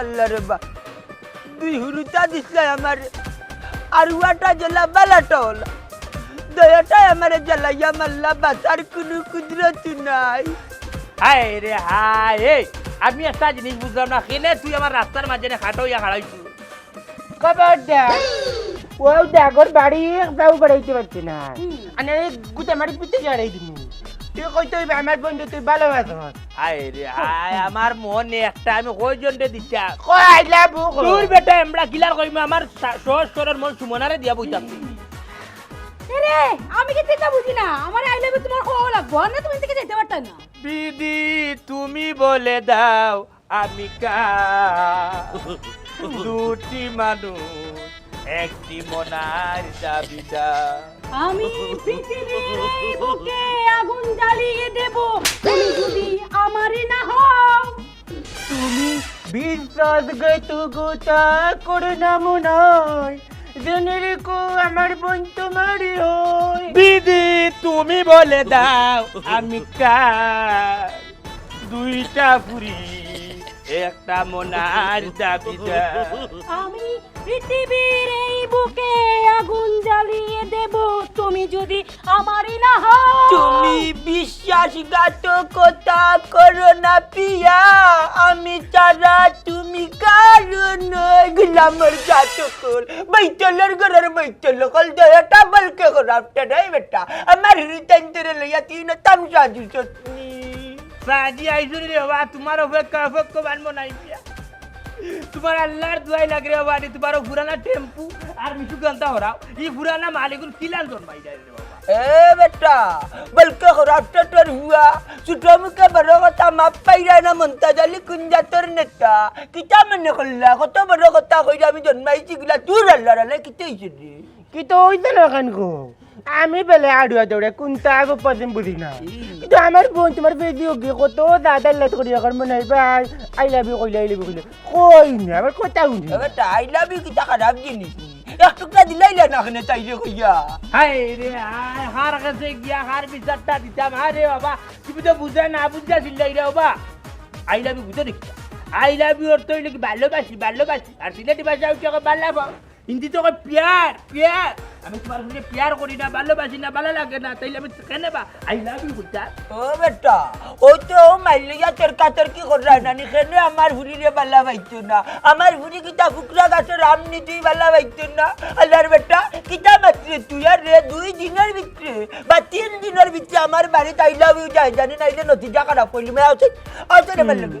আল্লাহ রে বা দুই হুরুটা দিছিলে আমার আর ওয়াটা জেলা বালাটা হলা দয়াটাই আমার জ্বালাইয়া মাল্লা বাঁচার কোনো কুদরত নাই। হায় রে হায় এই আমি একটা জিনিস বুঝলাম না কেনে তুই আমার রাস্তার মাঝে খাটো ইয়া খাড়াইছু খবর দেখ ও ডাগর বাড়ি একটাও বাড়াইতে পারছি না। আনে গুটা মারি পিতে জড়াই দিমু। তুই কইতে হইবে আমার বন্ধু তুই ভালোবাসো হায় রে হায় আমার মনে একটা আমি কয়জন রে দিচ্ছা কই লাবু তোর বেটা এমড়া কিলার কইম আমার সহজ সরল মন সুমনারে দিয়া বইতাম। রে আমি কি চিন্তা বুঝি না? আমার আই লাভ তোমার খাওয়া লাগবো না তুমি থেকে যেতে পারতাম না। বিধি তুমি বলে দাও আমি কা দুটি মানুষ একটি মনার দাবিদার। আমি পৃথিবীর এই বুকে আগুন জ্বালিয়ে দেব। তুমি যদি আমারই না হও তুমি বিশ্বাস গতু গোটা করুণা মনায়। জেনে রেখো আমার বোন তোমারই হয়। বিধি তুমি বলে দাও আমি কার? দুইটা পুরি একটা মনার দাবিদার আমি পৃথিবীর এই বুকে আগুন জ্বালিয়ে দেব। তুমি যদি আমারই না হও। তুমি বিশ্বাসঘাতকতা করো না পিয়া। আমি ছাড়া তুমি কারণ গুলামর জাতকল বৈতলের ঘরের বৈতল কল দয়াটা বলকে করাপটা নাই বেটা। আমার হৃদয় লইয়া তিন তামসা দিছনি সাজি আইসুরি রে বাবা তোমার অপেক্ষা অপেক্ষা বানবো নাই তোমার আল্লাহর দুয়াই লাগে রে বাবা তোমার পুরানা টেম্পু আর মিঠু গান্তা হরাও এই পুরানা মালিকুল কিলান জন্মাই যায় রে বাবা। এ বেটা বলকে করাপটা তোর হুয়া ছোটো মুখে বড় কথা মাপ পাইরা না মন্তা জালি কুঞ্জা তোর নেতা। কিতা মনে করলা কত বড় কথা কইরা আমি জন্মাইছি গুলা তোর আল্লাহ রে কিতে হইছে কি তো হইছে না কেন গো আমি বেলে আড়ুয়া দৌড়ে কোনটা আগে পদিন বুঝি না। কিন্তু আমার বোন তোমার বেদি ওকে কত দাদা লাত করি এখন মনে হয় ভাই আই লাভ ইউ কইলে আই লাভ ইউ কইলে কই না আমার কথা শুনি। আই লাভ ইউ কিতা খারাপ জিনিস এক টুকরা দিলাইলা না চাইলে কইয়া। হাই রে হাই হার কাছে গিয়া হার বিচারটা দিতাম আরে বাবা। তুমি তো বুঝা না বুঝা চিল্লাই রে বাবা। আই লাভ ইউ বুঝে দেখি। আই লাভ ইউ অর্থ হইলে কি ভালোবাসি ভালোবাসি আর সিলেটি ভাষা হচ্ছে ওকে ভালো হিন্দি তো কয় পিয়ার পিয়ার আমি তোমার সঙ্গে পিয়ার করি না ভালোবাসি না ভালো লাগে না তাইলে আমি কেন বা? আই লাভ ইউ বুঝা ও বেটা ও তো ও মাইলিয়া তর্কা তর্কি করা না নিখানে আমার ভুরি রে বালা পাইতো না আমার ভুরি কিতা ফুকরা গাছের আম নি তুই পাইতো না। আল্লাহর বেটা কিতা মাত্রে তুই আর রে দুই দিনের ভিতরে বা তিন দিনের ভিতরে আমার বাড়িতে আই লাভ ইউ যায় জানি নাইলে নতিজা খারাপ করলি মানে আছে আছে রে ভালো লাগে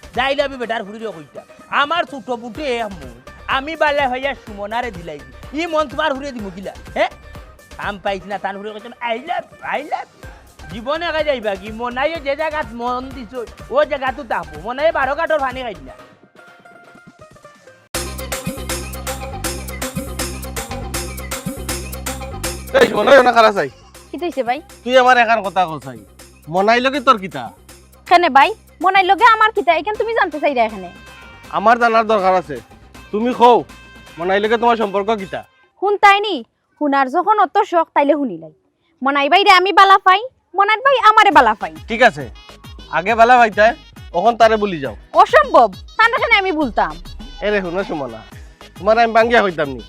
লাভ ইউ বেটার ফুড়ি কইতা আমার ছোট বুটে মন আমি বালে হইয়া সুমনারে দিলাই দি ই মন তোমার ফুড়ে দিব কিলা হে? কাম পাইছ না তান ফুড়ে কইছে আই লাভ আই লাভ। জীবনে কাই যাইবা কি? মনাই যে জায়গাত মন দিছ ও জায়গাতো তাপো মনাই বারো কাঠর ফানি খাই দিলা এই না চাই। কি ভাই? তুই আমার একার কথা কসাই মনাইল কি তোর কিতা? এখানে ভাই? মনাই লগে আমার কিতা এখানে তুমি জানতে চাইরা এখানে। আমার জানার দরকার আছে। তুমি কও মনাইলকে তোমার সম্পর্ক কিতা? শুন তাইনি শুনার যখন অত শখ তাইলে শুনিলাই মনাই বাইরে আমি বালা পাই মনাই ভাই আমারে বালা পাই। ঠিক আছে আগে বেলা ভাইতায় ওখন তারে বলি যাও। অসম্ভব তার এখানে আমি বলতাম। এরে শুনে সুমনা তোমার আমি বাঙ্গিয়া হইতাম নি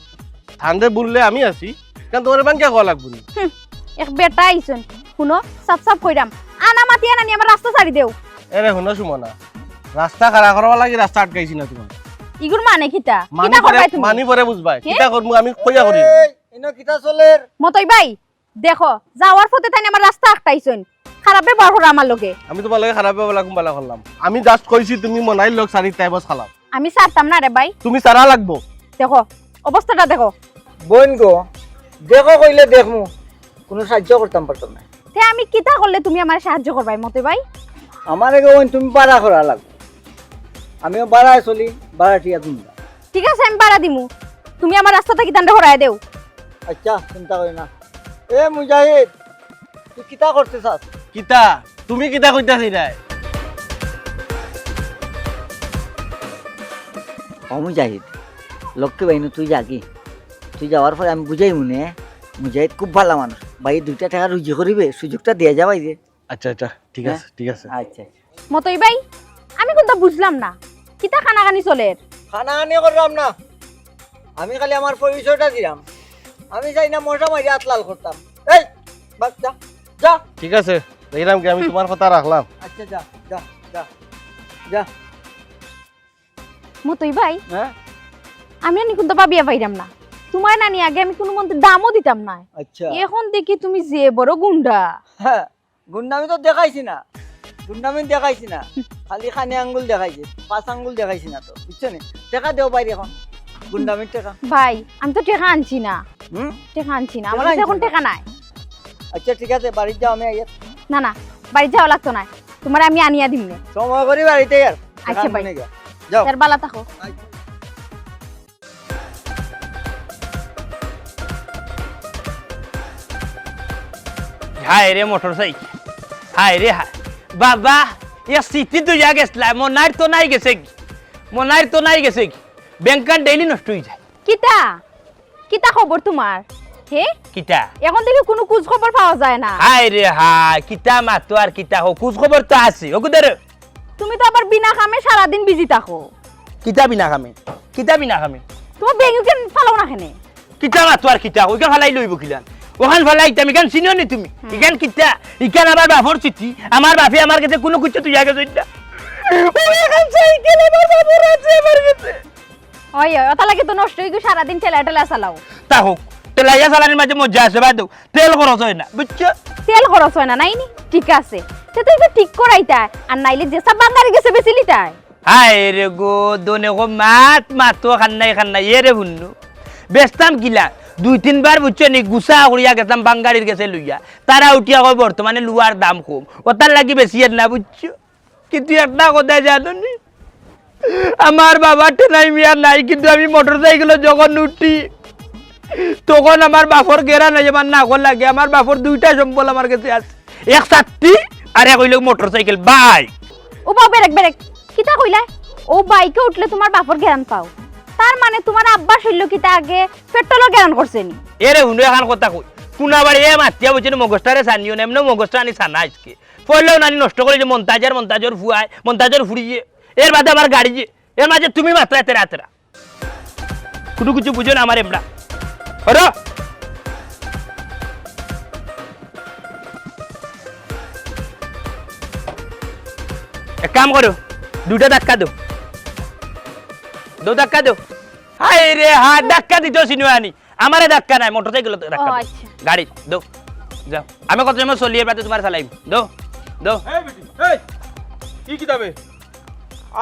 ঠান্ডে বললে আমি আছি কেন তোমার বাঙ্গিয়া হওয়া লাগবো নি। এক বেটা আইছুন। শুনো সাপ সাপ কইরাম। আনা মাতি আনানি আমার রাস্তা ছাড়ি দেও। এরে শুনে সুমনা রাস্তা খাড়া করবা লাগি রাস্তা আটকাইছি না তোমার ইগুর মানে কিতা? কিতা করবাই তুমি? মানি পরে বুঝবাই? কিতা করব আমি কইয়া করি মতই ভাই দেখো যাওয়ার পথে তাই আমার রাস্তা আটকাইছুন খারাপ ব্যবহার করো আমার লগে। আমি তোমার লাগে খারাপ বেলা কুম্বালা করলাম আমি জাস্ট কইছি তুমি মনাই লোক সারি টাইম খালাম আমি ছাড়তাম না রে ভাই তুমি সারা লাগবো। দেখো অবস্থাটা দেখো। বোন গো দেখো কইলে দেখমু কোনো সাহায্য করতাম পারতাম না তে আমি কিতা করলে তুমি আমার সাহায্য করবাই মতে ভাই আমার আগে বোন তুমি পারা করা লাগবে। আমিও বাড়ায় চলি বাড়াটিয়া তুমি। ঠিক আছে আমি বাড়া দিমু। তুমি আমার রাস্তা থেকে দান্ডা হরাই দেও। আচ্ছা চিন্তা করি না। এ মুজাহিদ তুই কিতা করতে চাস কিতা? তুমি কিতা কইতাছি নাই ও মুজাহিদ লক্ষ্মী বাহিনী তুই যাকি তুই যাওয়ার পরে আমি বুঝাই মনে মুজাহিদ খুব ভালো মানুষ। ভাই দুইটা টাকা রুজি করিবে সুযোগটা দিয়ে যাবাই যে। আচ্ছা আচ্ছা ঠিক আছে ঠিক আছে। আচ্ছা মতই ভাই আমি কিন্তু বুঝলাম না। কিতা খানাখানি চলে? খানা আনি করলাম না। আমি খালি আমার পরিচয়টা দিলাম। আমি চাই না মশা মারি আতলাল করতাম। এই বাস যা যা। ঠিক আছে দেখলাম কি আমি তোমার কথা রাখলাম। আচ্ছা যা যা যা যা। মতই ভাই হ্যাঁ? আমি আনি কিন্তু পাবিয়া পাইরাম না। তোমার নানি আগে আমি কোনো মন্ত্রে দামও দিতাম না। আচ্ছা। এখন দেখি তুমি যে বড় গুন্ডা। হ্যাঁ গুন্ডামি তো দেখাইছি না। গুন্ডামি দেখাইছি না। খালি খানি আঙ্গুল দেখাইছি পাঁচ আঙ্গুল দেখাইছি না তো বুঝছ নি? টেকা দেও বাইরে এখন গুন্ডামির টেকা। ভাই আমি তো টেকা আনছি না। হুম? টেকা আনছি না। আমার কাছে এখন টেকা নাই। আচ্ছা ঠিক আছে বাড়িতে যাও আমি আইয়া না না বাড়ি যাওয়া লাগতো না। তোমার আমি আনিয়া দিম নে। সময় করি বাড়িতে আর আচ্ছা ভাই। যাও। তার বালা থাকো। হায় রে মোটর সাইকেল হায় রে হায়। বাবা ইয়া সিটি তো যা গেছলা মনার তো নাই গেছে কি? মনার তো নাই গেছে কি? ব্যাংকার ডেইলি নষ্ট হয়ে যায়। কিতা? কিতা খবর তোমার হে? কিতা? এখন থেকে কোনো কুজ খবর পাওয়া যায় না। হায় রে হায় কিতা মাতো আর কিতা হোক খোঁজ খবর তো আছে। ওকুদের তুমি তো আবার বিনা কামে সারাদিন বিজি থাকো। কিতা বিনা কামে? কিতা বিনা খামে তোমার কেন ফালাও না কেনে কিতা মাতো আর কিতা ওইখান ফালাই লইব কিলান ওখান ফালাই ইতাম ইখান চিনিও নি তুমি? ইখান কিতা? ইখান আমার বাপর চিঠি? আমার বাপে আমার কাছে কোনো কিছু তুই আগে ওই ওটা লাগে তো নষ্ট হয়ে ঠেলা ঠেলা চালাও। তা হোক তেলাইয়া সালানির মাঝে মজা আছে বাদ দাও তেল খরচ হয় না বুঝছ তেল খরচ হয় না নাইনি ঠিক আছে। সে তো একটু ঠিক করাইতা আর নাইলে যে সব বাঙ্গারি গেছে বেশি তাই। হায় রে গো দনে গো মাত মাতো খান্নাই খান্নাই এ রে ভুন্নু বেচতাম কিলা? দুই, তিনবার বুঝছ নি, গুছা করিয়া গেতাম বাঙ্গারির গেছে লইয়া। তারা উঠিয়া কয় বর্তমানে লুয়ার দাম কম। ওটার লাগি বেশি এর না বুঝছ? কিন্তু একটা কথা জানো আমার বাবা টেনাই মিয়া নাই, কিন্তু আমি মোটর সাইকেলে যখন উঠি তখন আমার বাপর গেরা নাই আমার নাগর লাগে। আমার বাপর দুইটা সম্বল আমার কাছে আছে। এক সাতটি আর এক হইল মোটর সাইকেল বাইক ও বাবা বেরেক বেরেক কিতা কইলা? ও বাইকে উঠলে তোমার বাপর জ্ঞান পাও। তার মানে তোমার আব্বা শৈল্য কিতা আগে পেট্রোলও জ্ঞান করছে নি এরে হুন্ডু এখন কথা কই? কোনা বাড়ি এ মাতিয়া বুঝছি মগজটারে সানিও না, এমনি মগজটা আনি সানা আজকে। পড়লেও নানি নষ্ট করে যে মন্তাজের মন্তাজর ফুয়ায়, মন্তাজর ফুড়িয়ে। এর বাদে আমার গাড়ি যে, এর মাঝে তুমি মাত্রা তেরা তেরা কোনো কিছু বুঝো না আমার এমরা হরো। এক কাম করো দুটা ধাক্কা দো দো ধাক্কা দো। হাই রে হা ধাক্কা দিত সিনুয়ানি। আমারে ধাক্কা নাই মোটর সাইকেল ধাক্কা আচ্ছা। গাড়ি দো যাও। আমি কত সময় চলিয়ে পাতে তোমার চালাইব দো দো। এই বেটি এই কি কিতাবে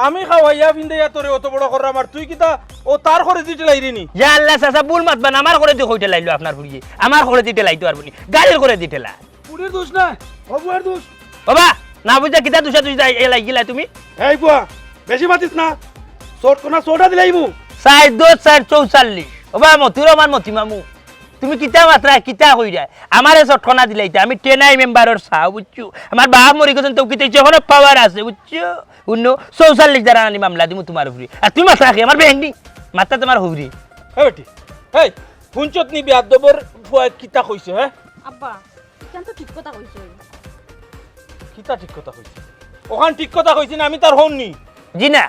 আমি খাওয়াইয়া পিন্দাইয়া তোরে অত বড় করাম আমার তুই কিতা ও তার করে দিতে লাইরিনি ইয়া আল্লাহ চাচা বুল মাতবা না আমার করে দিয়ে কইতে লাইলো আপনার ফুরিয়ে আমার করে দিতে লাইতো আর বলি গাড়ির করে দিতে লা। পুরের দোষ না অবুয়ার দোষ। বাবা না বুঝা কিতা দুসা দুসা এ লাগিলা তুমি? এই বুয়া বেশি মাতিস না। শর্ট কোনা সোডা দিলাইবু চার দো চার চৌচাল্লিশ ওবা মতির আমার মতি মামু। তুমি কিতা মাত্রা কিতা কই যায়? আমারে চটকনা দিলাইতে আমি টেনাই মেম্বারর চাও বুঝছ আমার বাপ মরি গেছেন তো কিতা এখনও পাওয়ার আছে বুঝছ অন্য চৌচাল্লিশ দ্বারা আনি মামলা দিমু তোমার উপরে আর তুমি মাত্রা কি আমার বেহেংনি মাত্রা তোমার হুবরি এই বেটি এই হুঞ্চত নি বিয়াদবর ফুয়া কিতা কইছে হ্যাঁ আব্বা কেন তো ঠিক কথা কইছো কিতা ঠিক কথা কইছে ওখান ঠিক কথা কইছি না আমি তার হননি জি না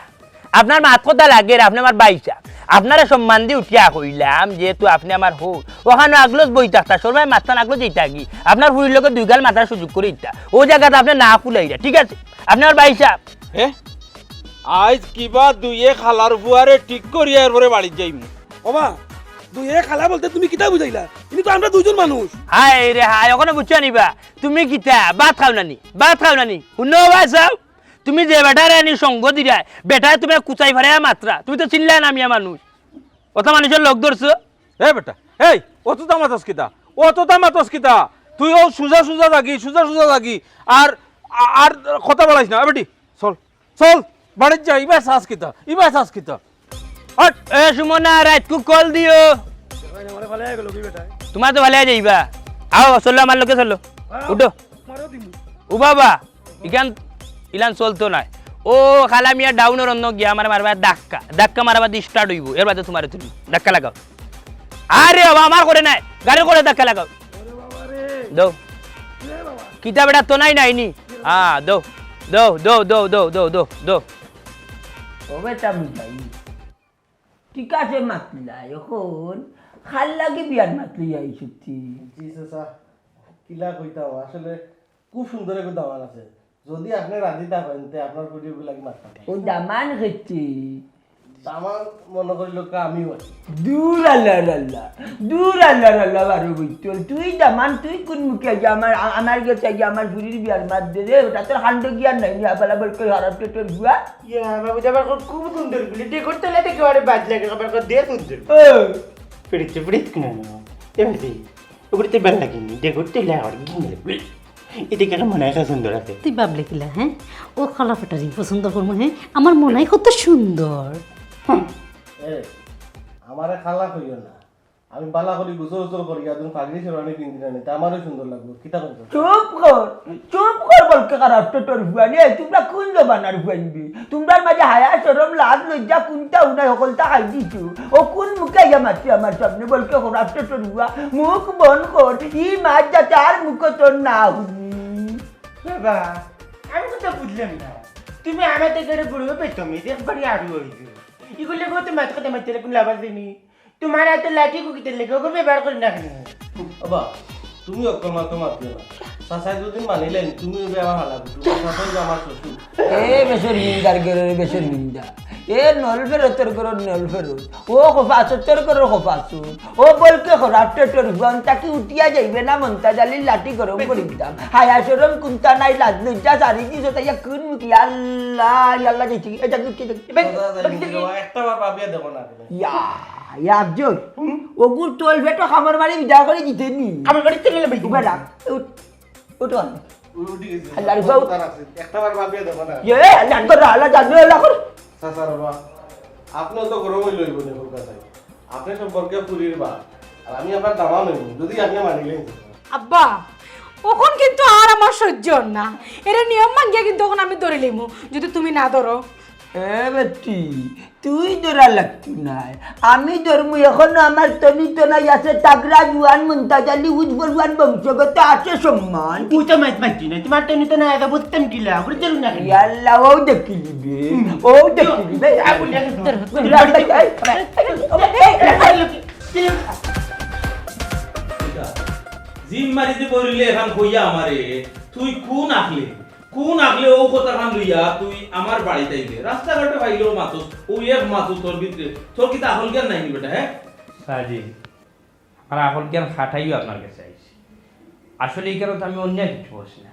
আপনার মাত কথা লাগে আপনি আমার বাইসা আপনারা সম্মান দিয়ে উঠিয়া কইলাম যেহেতু আপনি আমার হো। ওখানে আগলোজ বই থাকতা সবাই মাথা আগলো যেটা কি? আপনার হুড়ির লোকের দুই গাল মাথার সুযোগ করে ইটা ও জায়গাতে আপনি না খুলাইরা ঠিক আছে? আপনি আমার বাইসা হে? আজ কিবা দুইয়ে খালার বুয়ারে ঠিক করিয়া এরপরে বাড়ি যাইমু। ওমা দুই এ খালা বলতে তুমি কিতা বুঝাইলা? কিন্তু তো আমরা দুইজন মানুষ। হাই রে হাই ওখানে বুঝছ নিবা তুমি কিতা? ভাত খাও নানি ভাত খাও নানি। শুনো বাসাও তুমি যে বেটারে আনি সঙ্গ দিরা বেটায় তুমি কুচাই ফারে মাত্রা তুমি তো চিনলাই না আমিয়া মানুষ। অত মানুষের লোক ধরছো? হে বেটা এই অত দামাতস কিতা অত দামাতস কিতা তুই ও সুজা সুজা লাগি সুজা সুজা লাগি আর আর কথা বলাইস না বেটি চল চল বাড়ির যা ইবা সাস কিতা ইবা সাস কিতা হট এ সুমনা রাত কু কল দিও। তোমার তো ভালো যাইবা আও চলো আমার লোকে চলো। উঠো। মারো দিমু। ও বাবা ইখান ইলান চলতো নাই। ও খালা মিয়া ডাউনের অন্য গিয়া আমার মারবা ধাক্কা। ধাক্কা মারবা দিয়ে স্টার্ট হইব। এর বাদে তোমার তুমি ধাক্কা লাগাও। আরে বাবা আমার করে নাই। গাড়ি করে ধাক্কা লাগাও। দো। কিতা বেটা তো নাই নাইনি হ্যাঁ দো। দো দো দো দো দো দো দো। ঠিক আছে মাতলা এখন খাল লাগে বিয়ার মাতলি আই সত্যি জি কিলা কইতাম আসলে খুব সুন্দর একটা দামান আছে। যদি আপনি রাজি থাকেন তে আপনার ভিডিওগুলো মারতাম ও দামান খেতে আমার মনে করি লোক আমিও আছি। দূর আল্লাহ আল্লাহ দূর আল্লাহ আল্লাহ বারো বৈতল তুই দামান তুই কোন মুখে আগে আমার আমার গেছে আগে আমার বুড়ির বিয়ার মাত দে রে ওটা তোর হান্ড গিয়ার নাই নিয়া বেলা বল করে হারাপ তোর বুয়া ইয়া বাবু যাবার খুব সুন্দর বলি ডে করতে লাগে একেবারে বাজ লাগে আবার দে সুন্দর ও পিড়িতে পিড়িত কিনা না এমনি ওগুলিতে বেল লাগিনি। ডে করতে লাগে গিয়ে এটা কেন মনে হয় সুন্দর আছে? তুই ভাবলে কিলা হ্যাঁ? ও খালা ফাটারি পছন্দ করব হ্যাঁ আমার মনে হয় কত সুন্দর। আমার আমারে খালা কইও না। আমি বালা করি গুজর উজর করি একদম পাগড়ি শেরওয়ানি কিনতে জানি তা আমারও সুন্দর লাগবে কিতা করছ চুপ কর চুপ কর বলকে খারাপ তোর বুয়া নে তোমরা কোন জমানার বুয়াইবি তোমরা মাঝে হায়া সরম লাজ লজ্জা কোনটা উনাই সকলটা খাই দিছো। ও কোন মুখে মারছি আমার সামনে বলকে খারাপ তোর বুয়া মুখ বন কর ই মাছ যাতে আর মুখ তোর না হুনি। বাবা আমি কথা বুঝলাম না। তুমি আমার থেকে বুড়ো মি একবারই আরু হয়েছে এগুলো কত মাছ কথা মাছ কোন লাভ আছে নি? তোমার এত লাঠি কুকিতে লেগে ওকে ব্যবহার করি না কেন? বাবা তুমি অকল মাত্র মাতিও না চাচাই যদি মানিলেন তুমি ওবে আমার হালা চাচাই যে আমার শ্বশুর। এ বেসর মিন্দার গেরের বেসর মিন্দা এ নল ফেরতের গরর নল ফেরত। ও খোফাসতের গরর খোফাসত ও বলকে খরাপ টেটর হুয়ান তাকে উঠিয়া যাইবে না মন্তা জালি লাঠি গরম করে দিতাম। হায়া সরম কুন্তা নাই লাজ লজ্জা সারি দিছ তাই কুন মুখি। আল্লাহ আল্লাহ যাইছি। এটা কি একটা বার পাবিয়া দেবো না ইয়া। ওগুর খামার বাড়ি বিদা করে দিতে নি। আমার বাড়িতে গেলে বেশি উঠবে না উঠ উঠ আল্লাহর আল্লাহ একটা বার পাবিয়া দেবো না এ আল্লাহ কর আল্লাহ জানবে আল্লাহ কর। চাচা বাবা আপনিও তো গরমই লইব নি কলকাতায় আপনি সম্পর্কে পুরীর বা আর আমি আপনার দামা নই যদি আপনি মানিলেন আব্বা ওখন কিন্তু আর আমার সহ্য না। এর নিয়ম মাঙ্গিয়া কিন্তু ওখন আমি ধরে লিমু যদি তুমি না ধরো বেটি তুই দৌড়া লাগতু নাই আমি ধর্মু এখনও আমার তনি তনাই আছে তাগরা জুয়ান মুমতাজ আলী উজবরুয়ান বংশগত আছে সম্মান তুই মাইত মাইতি না তোমার তনি বুঝতাম কি করে না ও দেখি দিবে ও দেখি দিবে এখন কইয়া আমারে তুই কোন আঁকলে কোন আখলে ও কথা খান লইয়া তুই আমার বাড়িতে আইলে রাস্তাঘাটে পাইলেও মাতুস ও এক মাতুস তোর ভিতরে। তোর কি আহল জ্ঞান নাই বেটা হ্যাঁ? সাজি আমার এখন জ্ঞান খাটাইও আপনার কাছে আইছি। আসলে এই কারণে আমি অন্য কিছু বসি না।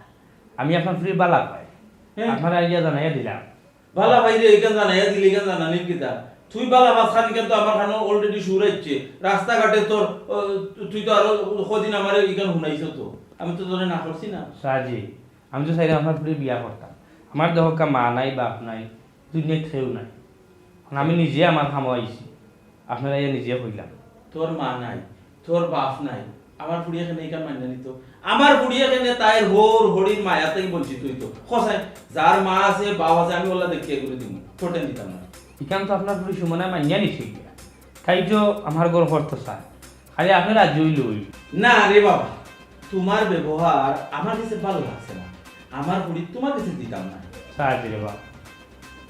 আমি আপনার ফ্রি বালা পাই হ্যাঁ। আপনার আইডিয়া জানাইয়া দিলাম। বালা ভাই রে এখান জানাইয়া দিলি এখান জানানি কিতা তুই বালা বাস খান কিন্তু আমার খানো অলরেডি সুর হচ্ছে রাস্তাঘাটে তোর তুই তো আরও কদিন আমার এখান শুনাইছ তো। আমি তো তোরে না করছি না। সাজি আমি তো চাইলে আপনার ফ্রি বিয়া করতাম। আমার দেহ কা মা নাই বাপ নাই দুনিয়ায় খেয়েও নাই। আমি নিজে আমার খামো আইছি আপনারা ইয়ে নিজে হইলাম তোর মা নাই তোর বাপ নাই আমার বুড়িয়া কেন এইখান মান্য নিত আমার বুড়িয়া কেন তাই হোর হরির মায়াতেই বলছি তুই তো খসাই যার মা আছে বাপ আছে আমি ওলা দেখিয়ে করে দিব ছোটে নিতাম না এখান তো আপনার পুরো সুমনা মাইয়া নিছে খাই তো আমার গর করতে চায় খালি আপনি রাজি হইল না রে বাবা তোমার ব্যবহার আমার কাছে ভালো লাগছে না। আমার বুড়ি তোমার কাছে দিতাম না। সাহায্য রে বা।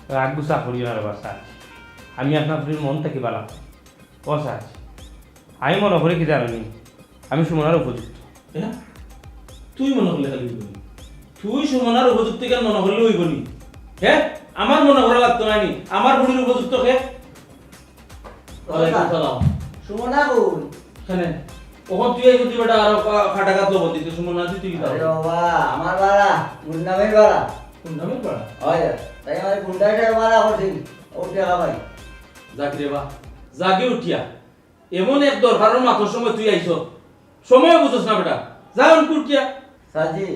রাগ গুসা করিও না রে বা সাহায্য আমি আপনার পুরীর মন থেকে বালা। ও সাহায্য আমি মনে করি কি জানি আমি সুমনার উপযুক্ত। হ্যাঁ? তুই মনে করলে খালি তুই সমানার উপযুক্ত কেন মনে করলে হইব নি হ্যাঁ আমার মনে করা লাগতো না নি? আমার বুড়ির উপযুক্ত কে? সুমনা কই কেন? ওখান তুই এই যদি বেটা আরও খাটা কাটলো বলতি তো সুমন না তুই আরে বাবা আমার বাড়া গুন্ডামের বাড়া। নামে পড়া হয় তাই আমার গুন্ডাটার বাড়া করছি ও টাকা ভাই যাক রে বা জাগে উঠিয়া এমন এক দরকারের মাথার সময় তুই আইছ। সময় বুঝছ না বেটা যা অনকু উঠিয়া। সাজি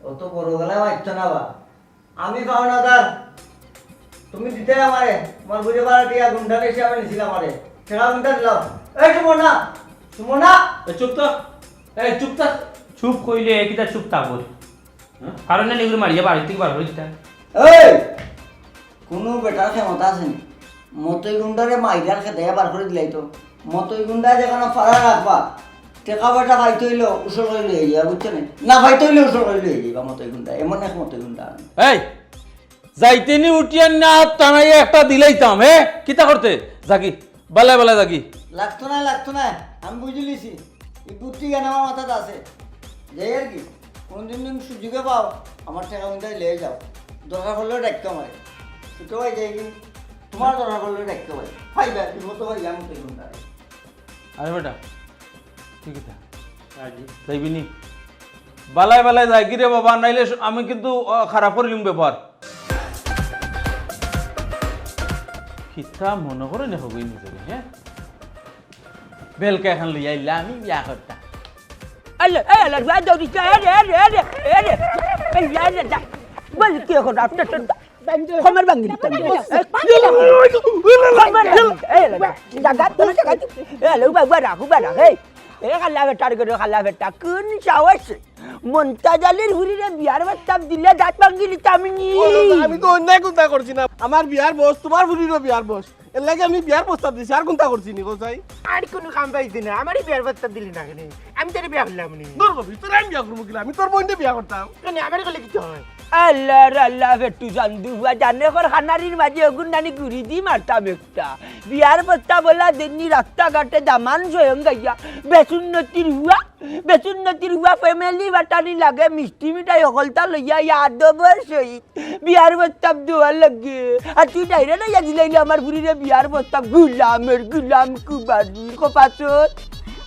ও তো বড় গলায় বাচ্চা না বা। আমি পাও না তার। তুমি দিতে আমারে তোমার বুঝে পারা টিয়া গুন্ডা এসে আমি নিছিল আমারে। ঠেকা গুন্ডা দিলাম। এই সুমনা সুমনা! চুপ তো। এই চুপ থাক চুপ কইলে কিটা চুপ থাকব? কারণ না নিগুলো মারিয়া বাড়ি থেকে বার হইতা এই! কোনো বেটার ক্ষমতা আছে নি? মতই গুন্ডারে মাইরার খেতে বার করে দিলাই তো। মতই গুন্ডা যেখানে ফাড়া রাখবা টেকা বেটা ফাইতে হইল উসল করে লই যাবা বুঝছ না? না ফাইতে হইলে উসল করে লই যাবা মতই গুন্ডা এমন এক মতই গুন্ডা। এই! যাইতেনি উঠিয়ান না টানাই একটা দিলাইতাম হে? কিতা করতে? জাগি বালা বালা জাগি। লাগতো না লাগতো না। আমি বুঝে লিছি এই বুদ্ধি জ্ঞান আমার মাথাতে আছে। যাই আর কি, কোনদিন তুমি সুযোগে পাও, আমার টাকা গুন্ডায় লিয়ে যাও। দরকার হলেও ডাকতে আমারে ছোটো ভাই যাই কি তোমার দরকার হলেও ডাকতে পারি ফাইবা বিপদ ভাই আমি তো আরে বেটা, ঠিক আছে। যাইবি নি। বালাই বালাই যাই কি রে বাবা, নাইলে আমি কিন্তু খারাপ করিলিম ব্যাপার। কিতা মনে করে নে হবই নিজে হ্যাঁ? বেলকা এখন লইয়া আইলা আমি বিয়া করতাম আল্লাহ এই আল্লাহ যা দৌড়ি যা এ রে এ রে এ রে এ রে এই যা যা বল কি এখন খমের দিতাম এই জাগা জাগা রাখ এই খাল্লা করে খাল্লা কোন সাহস হুরিরে বিয়ার বাস্তাব দিলে দাঁত ভাঙ্গি দিতাম আমি তো অন্যায় কোনটা করছি না আমার বিয়ার বস তোমার বুড়িরও বিয়ার বস এর লাগে আমি বিয়ার প্রস্তাব দিছি আর কোনটা করছি নি কোথায় আর কোনো কাম পাইছি না আমারই বিয়ার প্রস্তাব দিলি না কেন? আমি তোর বিয়া হলাম নি। তোর ভিতরে তোর আমি বিয়া করব কিনা আমি তোর বোনকে বিয়া করতাম। কেন আমার গেলে কিছু হয়? আল্লাহ রে আল্লাহ ফেটু চান্দু হুয়া, জানে খানারির মাঝে নানি ঘুরি দি মারতাম একটা বিয়ার বস্তা বলা দিননি রাস্তাঘাটে দামান স্বয়ং গাইয়া। বেসুন্নতির হুয়া বেসুন্নতির হুয়া ফ্যামিলি বাটানি লাগে, মিষ্টি মিঠাই অকলতা লইয়া ইয়াদবর সহিত। বিয়ার প্রস্তাব দেওয়ার লাগে। আর তুই ডাইরে লইয়া দিলাইলি আমার বুড়িরে বিয়ার প্রস্তাব গুলামের গুলাম কুবারি কপাচত।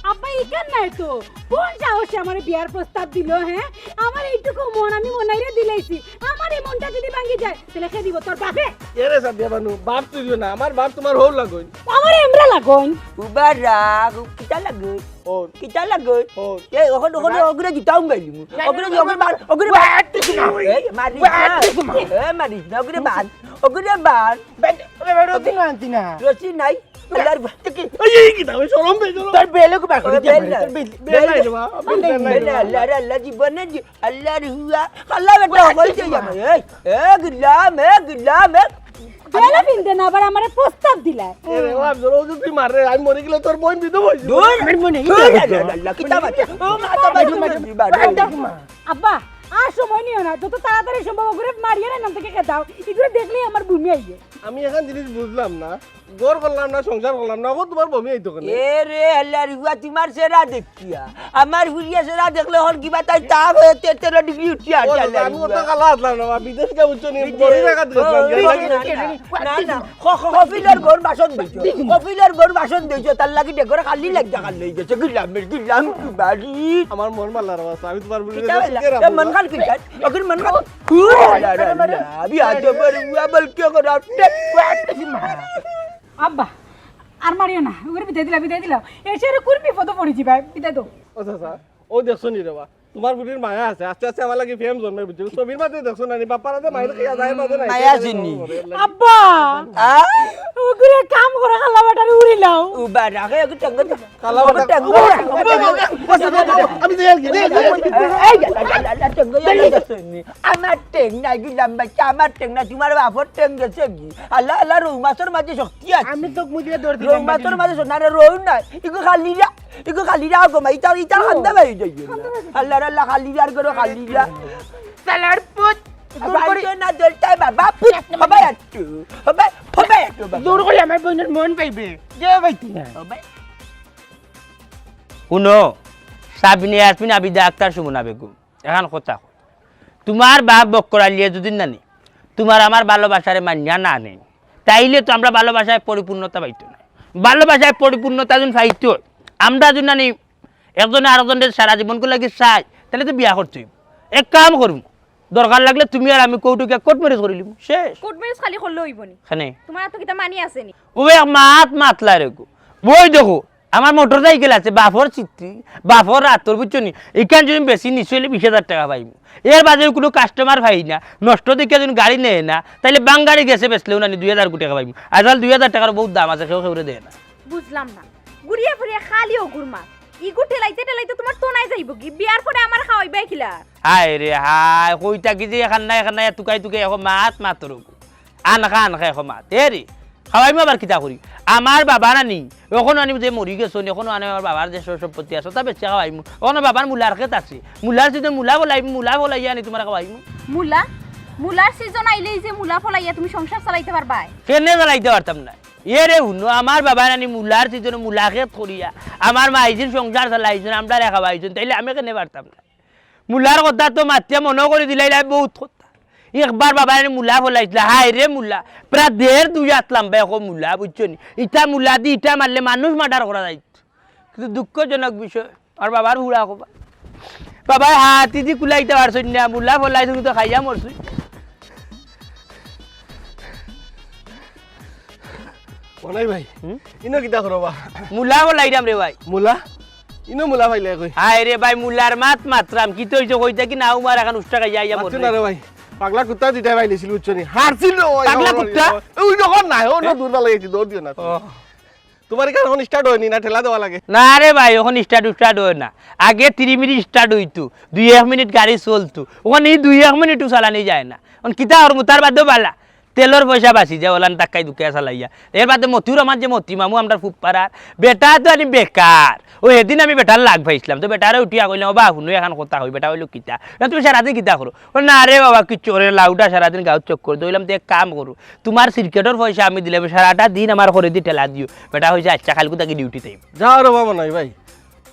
আব্বা ইকান নাই তো। কোন সাহসে আমার বিয়ার প্রস্তাব দিল হ্যাঁ? আমার এইটুকু মন আমি মনাইরে দিলাইছি। আমার এই মনটা যদি ভাঙি যায় তাহলে কে দিব? তোর বাপে? এরে সাদিয়া বানু বাপ তুই না আমার বাপ তোমার হোল লাগই আমার এমরা লাগন? উবার রাগ কিতা লাগে ও কিতা লাগে ও এই ওখানে ওখানে ওগুলো জিতাও গাইলি মু ওগুলো ওগুলো বান ওগুলো এই না এই মারিস না না। না রসি এই কি দাও শরম বে চলো তোর বেলে কো বাকরি দিয়ে বেল না। বেল নাই? বেল না আবার আমার প্রস্তাব এরে বাপ জোর মারে আমি মরে গেলে তোর বোন দূর। মনে ও মাতা আব্বা আর সময় নিও না। যত তাড়াতাড়ি সম্ভব করে মারিয়ে না নাম থেকে দাও। এগুলো দেখলেই আমার ভূমি আইয়ে। আমি এখন জিনিস বুঝলাম না। গড় করলাম না সংসার করলাম না ও তোমার বমি আইতো কেন? এ রে আল্লাহর হুয়া তোমার সেরা দেখিয়া। আমার হুরিয়া সেরা দেখলে হন কিবা তাই তাপ হয়ে তেরো ডিগ্রি উঠিয়া ও দাদা, আমি ওটা কালা আসলাম না বিদেশ কে উচ্চ নি বড়ি রাখা না না কফিলের বোর বাসন দিয়েছ। কফিলের বোর বাসন দিয়েছ তার লাগি ডেকরে খালি লাগা খাল লই গেছে। গুলামের গুলাম বাড়ি? আমার মন মাল্লার অবস্থা আমি তোমার কিতা মন খান কি চাই? অগর মন তো বড় হুয়া বল কি করে আব্বা আর মারিও না ওরে বিদায় দিলা বিদায় দিলা এসে আর কোন পদ পড়ি ভাই বিদায় দাও। ও চাচা ও দেখছ নি রেবা তোমার বুড়ির মায়া আছে আস্তে আস্তে আমার লাগে ফেম জন্মে বুঝছ ছবির মাঝে দেখছ না নি বাপারা যে মায়ের খেয়া যায় মাঝে নাই। মায়া চিনি। আব্বা! ওগুলো কাম করে খালা বাটার উড়ি লাও উবা রাখে ওকে টঙ্গ কালা বাটা- টঙ্গ আমি দেয়াল গিয়ে আমার টেং নাই গিলাম বাচ্চা আমার টেং না তোমার বাপর টেং গেছে কি? আল্লাহ আল্লাহ রৌ মাছের মাঝে শক্তি আছে। আমি তো মুদিয়ে দৌড় রৌ মাছের মাঝে সোনারে রৌ নাই ইগো খালিরা ইগো খালিরা গো মাই ইতা ইতা খান্দা বাই যাই আল্লাহ আল্লাহ খালিরার করো খালিরা সালার খালি না দলতাই বাবা পুত। হবে একটু হবে হবে একটু করে আমার বোনের মন পাইবে। না। হবে শুনো সাবিনে আসবিন আবিদা আক্তার সুমনা বেগম এখন কথা তোমার বাপ বক্করালিয়ে যদি নানি তোমার আমার ভালোবাসারে মানিয়া না নেই তাইলে তো আমরা ভালোবাসায় পরিপূর্ণতা পাইতো না। ভালোবাসায় পরিপূর্ণতা যদি পাইতো আমরা যদি নানি একজনে আরেকজনের সারা জীবনকে লাগি চাই তাহলে তো বিয়া করতে এক কাম করুম দরকার লাগলে তুমি আর আমি কৌটুকে কোর্ট ম্যারেজ করে লিম শেষ। কোর্ট ম্যারেজ খালি করলে হইব নি? খানে। তোমার তো কিতা মানি আছে নি? ও এক মাত মাতলা রে গো বই দেখো আমার মোটর সাইকেল আছে বাফর চিত্রি বাফর রাতর বুঝছ নি এখান যদি বেশি নিশ্চয় হলে বিশ হাজার টাকা পাইব এর বাজারে কোনো কাস্টমার পাই না নষ্ট দেখে যদি গাড়ি নেয় না তাহলে বাং গাড়ি গেছে বেচলেও না দুই হাজার কোটি টাকা পাইব আজকাল দুই হাজার টাকার বহুত দাম আছে কেউ কেউ দেয় না। বুঝলাম না। গুড়িয়া ফুরিয়া খালি ও গুরমা ইগু ঠেলাইতে ঠেলাইতে তোমার তো নাই যাইব কি? বিয়ার পরে আমার খাওয়াইবে খিলা হায় রে হায় কইতা কি যে এখান নাই এখান নাই তুকাই তুকাই এখন মাত মাত্র আন খা আন খা এখন মাত। এ রে খাওয়াইমো আবার কিতা করি? আমার বাবা নানি এখনও আনি যে মরি গেছো এখনও আনি আমার বাবার যে সম্পত্তি আছে তা বেচে খাওয়াইমু। ওখানে বাবার মূলার খেত আছে। মূলার যদি মূলা বলাইমু মূলা বলাই আনি তোমার খাওয়াইমু। মুলা? মুলার সিজন আইলেই যে মুলা ফলাইয়া তুমি সংসার চালাইতে পারবা কেনে জ্বালাইতে পারতাম না রে শুনো আমার বাবা নানি মূলার সিজনে মূলা খেত করিয়া আমার মাইজিন সংসার চালাইছেন আমরা রেখা পাইছেন তাইলে আমি কেনে পারতাম না মূলার কথা তো মাতিয়া মনে করে দিলাই বহুত কথা। একবার বাবা নানি মূলা ফলাইছিল হাই রে মূলা প্রায় দেড় দুই হাত লাম্বা এখন মূলা বুঝছ নি? ইটা মূলা দি ইটা মারলে মানুষ মার্ডার করা যাইত কিন্তু দুঃখজনক বিষয় আর বাবার হুড়া কবা বাবাই হাতি দি কুলাইতে পারছেন না, মূলা ফলাইছো কিন্তু খাইয়া মরছুই বনাই ভাই। ইনো কিতা করবা মূলা ফলাইরাম রে ভাই। মুলা? ইনো মুলা পাইলে কই হায় রে ভাই মুলার মাত মাত্রাম কি তো হইছে কইতা কি না উমার এখন উষ্টা খাই যাইয়া মাতছো না রে ভাই। পাগলা কুত্তা দুইটাই পাইলেছিল উচ্চনি। হারছিল পাগলা কুত্তা? ওই যখন নাই ও না লাগিয়েছি দৌড় দিও না তোমার এখানে এখন স্টার্ট হয়নি না? ঠেলা দেওয়া লাগে? না রে ভাই ওখানে স্টার্ট স্টার্ট হয় না। আগে তিরিশ মিনিট স্টার্ট হইতো। দুই এক মিনিট গাড়ি চলতো। ওখানে এই দুই এক মিনিটও চালানি যায় না। কিতা আর তার বাদেও পালা। তেলর পয়সা বাঁচি যায় ওলান টাকাই দুকে চালাইয়া এর বাদে মতিউর আমার যে মতি মামু আমরা ফুপ পাড়ার বেটা তো আমি বেকার ও এদিন আমি বেটার লাগ পাইছিলাম তো বেটারে উঠিয়া কইলাম বাবা শুনো এখন কথা হই বেটা হইল কিতা? না তুমি সারাদিন কিতা করো ও না রে বাবা কিচ্ছু করে লাউটা সারাদিন গাঁত চক করে দইলাম তো এক কাম করো তোমার ক্রিকেটের পয়সা আমি দিলাম সারাটা দিন আমার করে দি ঠেলা দিও। বেটা হয়েছে আচ্ছা কালকে তাকে ডিউটিতে যাও রে বাবা নাই ভাই।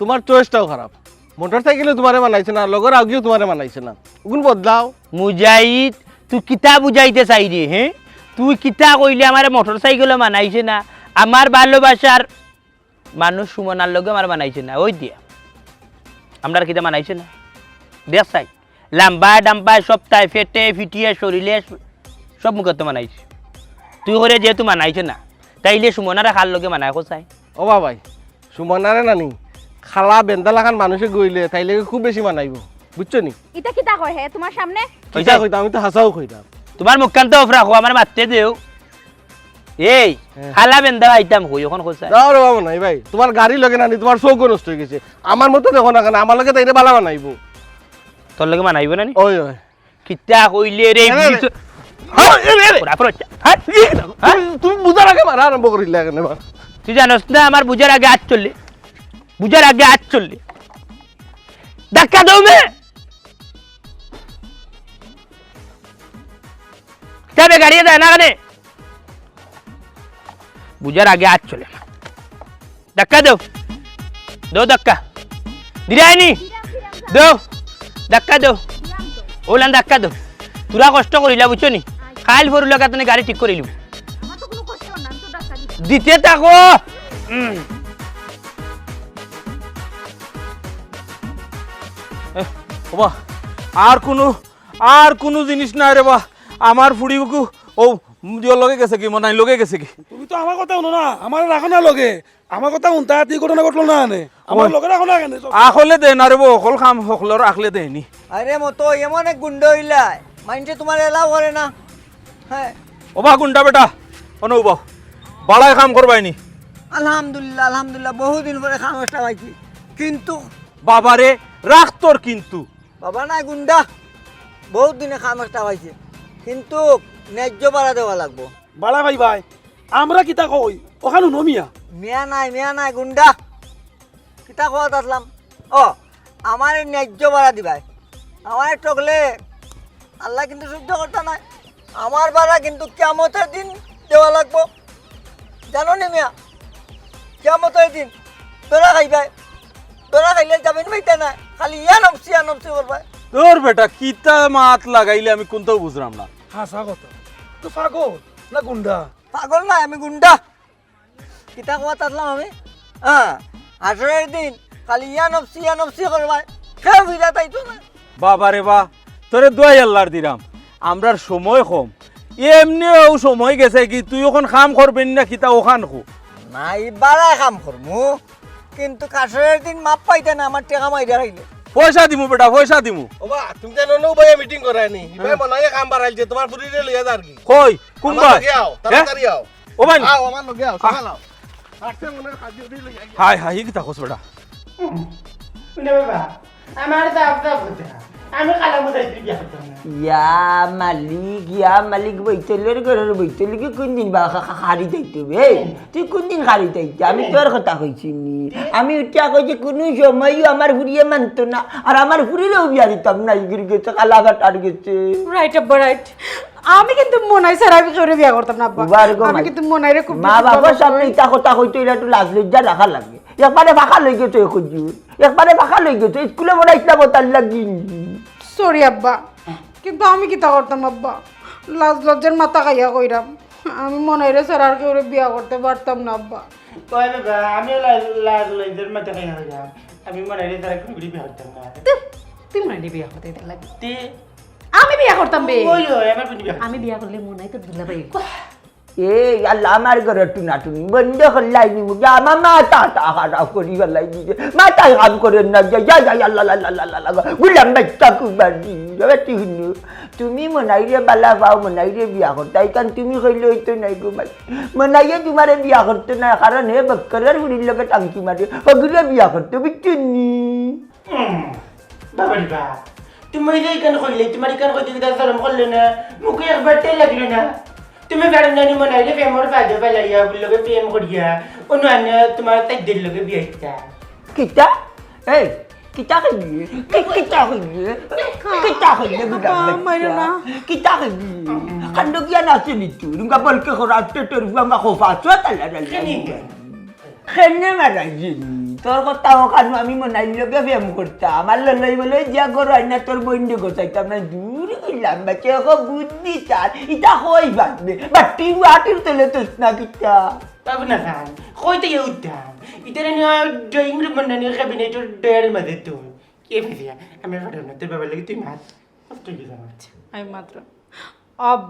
তোমার চয়েসটাও খারাপ মোটর সাইকেলে তোমারে মানাইছে না লগর আগেও তোমারে মানাইছে না। ওগুন বদলাও? মুজাহিদ তুই কিতা বুঝাইতে চাই রে হ্যাঁ তুই কিতা কইলে আমার মোটর সাইকেলও মানাইছে না আমার ভালোবাসার মানুষ সুমনার লগে আমার মানাইছে না ওই দিয়া আমরা কিতা মানাইছে না দেখ চাই লাম্বা ডাম্বা সপ্তাহে ফেটে ফিটিয়ে শরীরে সব মুখত মানাইছে তুই করে যেহেতু মানাইছে না তাইলে সুমনারা খাল লগে মানায় চাই ও ভাই সুমনারে নানি খালা বেন্দা লাগান মানুষে গইলে তাইলে খুব বেশি মানাইব বুঝছ নি এটা কিতা কয় হে? তোমার সামনে? কিতা কইতাম আমি তো হাসাও কইতাম তোমার অফ রাখো আমার মারতে দেও। এই খালা বেন্দা আইতাম কই এখন রে বাবা নাই ভাই। তোমার গাড়ি লগে নানি তোমার চৌকো নষ্ট হয়ে গেছে। আমার মতো দেখো না কেন আমার লগে তাইলে বালা বানাইব। তোর লগে মানাইব না নি ওই ওই কিতা কইলে রে? তুমি- বুঝার আগে মারা আরম্ভ করিলে কেন তুই জানোস না আমার বুঝার আগে আজ চললে বুঝার আগে আজ চললে ধাক্কা দাও মে যাবে গাড়িয়ে দেয় না কানে বুঝার আগে আজ চলে ধাক্কা দাও দো ধাক্কা আইনি দো ধাক্কা দাও ওলান ধাক্কা দাও তোরা কষ্ট করিলা বুঝছ নি খাইল ভরু লগা তুমি গাড়ি ঠিক করিলু। দিতে থাকো আর কোনো আর কোনো জিনিস নাই রে বা আমার ফুড়িগুকু ও দিওর লগে গেছে কি মনাই লগে গেছে কি? তুমি তো আমার কথা শুনো না আমার রাখো না লগে। আমার কথা শুনতা তুই ঘটনা ঘটলো না আনে আমার লগে রাখো না কেন আখলে দে না রে অকল খাম সকলের আখলে দেনি আরে মতো এমন এক গুন্ড হইলাই মাইন্ডে তোমার এলাও করে না। হ্যাঁ ওবা গুন্ডা বেটা অনু বাও বাড়াই কাম করবাইনি আলহামদুলিল্লাহ আলহামদুলিল্লাহ বহুদিন পরে খামোশটা পাইছি। কিন্তু বাবারে রাখ তোর কিন্তু। বাবা নাই গুন্ডা বহুত দিনে খামোশটা পাইছে। কিন্তু ন্যায্য বাড়া দেওয়া লাগবো। বালা ভাই ভাই আমরা কিতা কই? ওখানে নমিয়া? মেয়া নাই মেয়া নাই গুন্ডা। কিতা কথা আসলাম? ও আমার ন্যায্য বাড়া দিবাই। আমার টকলে আল্লাহ কিন্তু সহ্য করতে নাই। আমার বাড়া কিন্তু কেমতের দিন দেওয়া লাগবো। জানো নি মিয়া? কেমতের দিন তোরা খাইবাই। তোরা খাইলে যাবেন ভাইতে না খালি ইয়া নমসি ইয়া নমসি করবাই তোর বেটা কিতা মাত লাগাইলে আমি কোনটাও বুঝলাম না। হাসা কথা তো। পাগল না গুন্ডা? পাগল না আমি গুন্ডা। কিতা কথা আসলাম আমি? হ্যাঁ আঠেরোর দিন খালি ইয়া নফসি ইয়া নফসি করবাই। কেউ বিরা তাই তো না। বাবারে বা তোরে দোয়াই আল্লাহর দিলাম আমরার সময় কম। এমনিও সময় গেছে কি তুই ওখান খাম করবেন না কিতা ওখান খু নাই বাড়াই কাম করমু। কিন্তু কাশরের দিন মাপ পাইতে না আমার টেকা মাইরা খাইলে। পয়সা দিমু বেটা পয়সা দিমু। ওবা তুমি জানো নো ভাই মিটিং করাই নি ভাই মনাই কাম বাড়াইছে তোমার ফুরিরে লইয়া যার কি? কই লগে আও তাড়াতাড়ি আও। ও ভাই আও আমার লগে আও সকাল আও আটতে মনে খাদ্য দিয়ে লইয়া হাই হাই কি থাকোস বেটা। শুনে বাবা আমার দাব দাব হতে আমি কালা মতো বিয়া করতাম ইয়া মালিক ইয়া মালিক বৈতলের ঘরের বৈতলিকে কোনদিন বা হারি যাইতে বে তুই কোনদিন হারি যাইতে আমি তোর কথা কইছি নি। আমি উঠিয়া কইছি কোনো সময়ও আমার ফুরিয়ে মানতো না আর আমার ফুরিলেও বিয়া দিতাম না ইগির গেছে কালাঘাটার গেছে। রাইট আব্বা রাইট আমি কিন্তু মনাই স্যার আমি করে বিয়া করতাম না আব্বা। আমি কিন্তু মনাইরে খুব মা ভালোবাসি। সামনে ইটা কথা কইতো এটা একটু লাজ লজ্জা রাখা লাগে। একবারে ফাঁকা লই গেছো এখন একবারে ফাঁকা লই গেছো স্কুলে মনে ইসলাম তার লাগি সরি আব্বা কিন্তু আমি কি তা করতাম আব্বা? লাজ লজ্জার মাথা খাইয়া কইরাম। আমি মনাইরে স্যার আর কেউ বিয়া করতে পারতাম না আব্বা। আমি লাজ লাজ লজ্জার মাথা খাই হইলাম আমি মনে হয় তারা কোনো বিয়া করতাম না। তুই মনে বিয়া করতে লাগে আমি বিয়া করতাম বে। আমি বিয়া করলে মনে হয় তোর দুলাভাই এ আল্লাহ আমার ঘরে টুনা টুনি বন্ধ করলাই নি আমার মাথা খারাপ করি গলাই দিছে মাথায় কাম করে না যা যা যা আল্লাহ আল্লাহ গুলাম বাচ্চা তুমি মনাইরে বালা পাও মনাইরে বিয়া করতে কারণ তুমি কইলে হইতো নাই গো মাই মনাইয়ে তোমারে বিয়া করতে না কারণ হে বক্করের হুড়ির লগে টাঙ্কি মারে ওগুলো বিয়া করতে বুঝছেন নি বাবা রে বা তুমি কেন করলে তোমার কেন কইতে না মুখে একবার না তুমি বেড়ান নানি মনে হয় প্রেমর ফায়দা পেলাইয়া লগে প্রেম করিয়া অন্য আন্য তোমার তাইদের লগে বিয়া দিতা কিতা এই কিতা কইলি কিতা কইলি কিতা কইলি গুলাম বাচ্চা কিতা কইলি খান্ড কিয়া নাছে নিতু রুঙ্গা বলকে খরাতে তোর বামা খোফা চতালা খেনে মারাইছিনি তোর কথা ওখানে আমি মনাই লগে ব্যায়াম করতাম। আমার ললাই বলে যা করো না তোর বন্ধু গোছাইতাম না দূর গেলাম বাচ্চা এখন বুদ্ধি চাল ইটা হই বাঁধবে বাটি আটির তোলে তোস না কিতা। বাবু না খান কইতে ইয়ে উদ্যাম ইতার নিয়ে ড্রয়িং রুম বানানি ক্যাবিনেটের ডয়ার মাঝে তো। কে ফেলিয়া? আমি ফাটাম না তোর বাবার লাগে তুই কি আমি মাত্র। আব্বা।